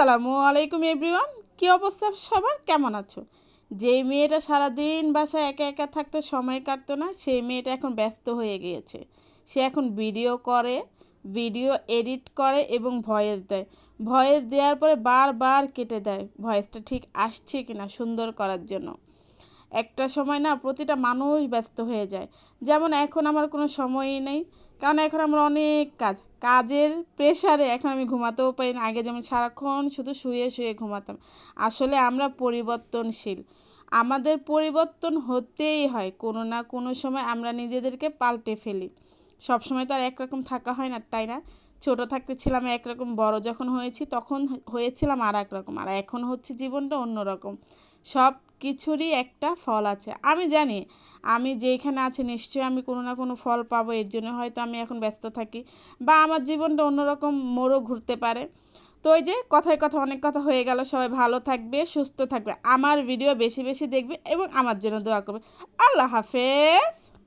আসসালামু আলাইকুম এভরিওয়ান। কি অবস্থা সবার? কেমন আছো? যে মেয়েটা সারাদিন বাসায় একা একা থাকতো সময় কাটতো না, সেই মেয়েটা এখন ব্যস্ত হয়ে গিয়েছে। সে এখন ভিডিও করে, ভিডিও এডিট করে এবং ভয়েস দেয়। ভয়েস দেওয়ার পরে বারবার কেটে দেয়। ভয়েসটা ঠিক আসছে কিনা সুন্দর করার জন্য। একটা সময় না প্রতিটা মানুষ ব্যস্ত হয়ে যায়। যেমন এখন আমার কোনো সময়ই নেই। কারণ এখন আমার অনেক কাজ। কাজের প্রেশারে এখন আমি ঘুমাতেও পারি না। আগে যেমন সারাক্ষণ শুধু শুয়ে শুয়ে ঘুমাতাম। আসলে আমরা পরিবর্তনশীল। আমাদের পরিবর্তন হতেই হয়। কোনো না কোনো সময় আমরা নিজেদেরকে পাল্টে ফেলি। সব সময় তো আর একরকম থাকা হয় না, তাই না? ছোট থাকতে ছিলাম একরকম, বড় যখন হয়েছি তখন হয়েছিলাম আর এক রকম আর এখন হচ্ছে জীবনটা অন্যরকম। সব কিছুরই একটা ফল আছে। আমি জানি, আমি যেখানে আছি নিশ্চয়ই আমি কোনো না কোনো ফল পাবো, এর জন্য হয়তো আমি এখন ব্যস্ত থাকি বা আমার জীবনটা অন্যরকম মোড়ও ঘুরতে পারে। তো ওই যে কথায় কথা, অনেক কথা হয়ে গেল, সবাই ভালো থাকবে, সুস্থ থাকবে। আমার ভিডিও বেশি বেশি দেখবে এবং আমার জন্য দোয়া করবে। আল্লাহ হাফেজ!